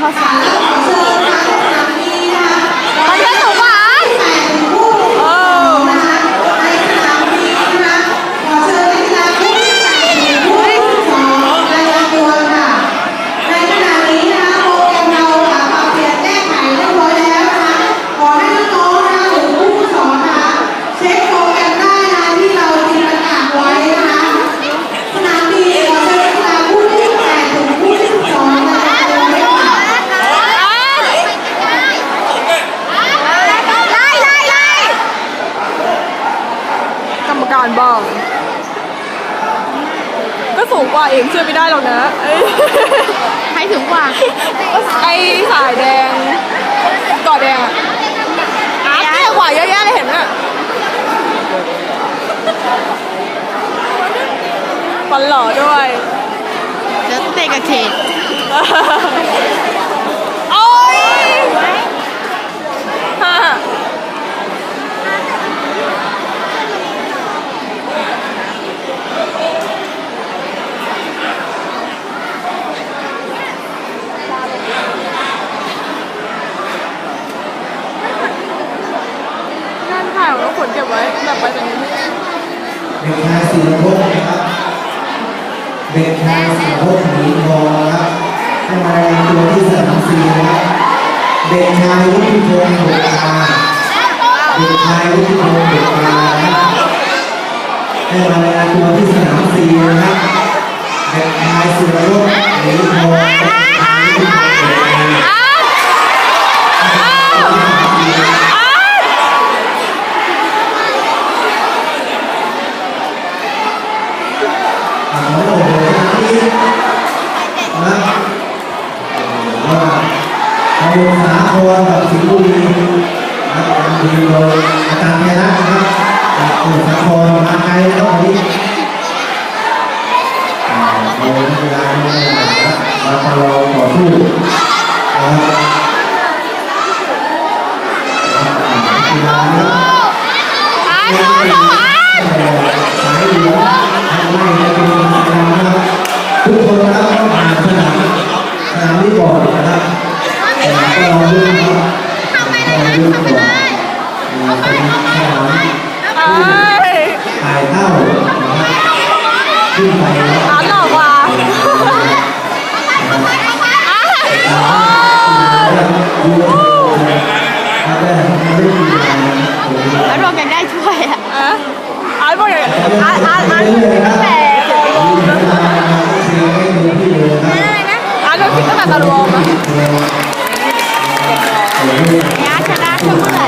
เขาวิ่งเข้าสนาม เชิญทางสนามบินนะคะ มันเยอะสูงกว่า แปดถึงคู่ เออ นะคะในสนามบินนะคะขอเชิญนักกีฬาคู่ที่แปดถึงคู่สองรายงานตัวค่ะ ในขณะนี้นะคะโปรแกรมเราค่ะปรับเปลี่ยนแก้ไขเรียบร้อยแล้วนะคะขอให้น้องๆนะคะหรือผู้ฝึกสอนนะคะเช็คโปรแกรมได้นะคะที่เราตีประกาศไว้นะคะ สนามบินขอเชิญนักกีฬาคู่ที่แปดถึงคู่ที่สิบสองรายงานตัวด้วยค่ะ ไล่ไล่ไล่ กรรมการบ้าง ก็สูงกว่าเองเชื่อไม่ได้หรอกนะเอ้ยใครถึงกว่าไอ้สายแดงกอดแดงอะอาร์ตเนี่ยกว่าเยอะแยะเลยเห็นอะฟันหล่อด้วยเดี๋ยวเตะกับเขต โอ้ยฮ่า งานถ่ายของเราขนเก็บไว้แบบไปตรงนี้เด็กชายศิลปภพนะครับเด็กชายศิลปภพหมีทองนะครับให้มารายงานตัวที่สนามสีนะครับเด็กชายวุฒิพงศ์บุตราเด็กชายวุฒิพงศ์บุตรานะครับให้มารายงานตัวที่สนามสีนะครับเด็กชายศิลปภพหมีทองเด็กชายวุฒิพงศ์บุตรา อ่าโอ้โหนี่นะว่า เอาสาครกับสิงห์บุรีนะการทีมโดยอาจารย์ไพรัตน์นะครับจากสมุทรสาครมาไกลแล้ววันนี้อ่โดยนักกีฬาเนี่ยนะครับมาตลอดต่อสู้นะครับ อาร์ตบอกอยากได้ช่วยอะอาร์ตบอกอยากอาร์ตอาร์ตอาร์ตงแต่สิบโมงนะอาร์ตบคิดตั้งแต่ตลวงอะอาชนะเท่าไหร่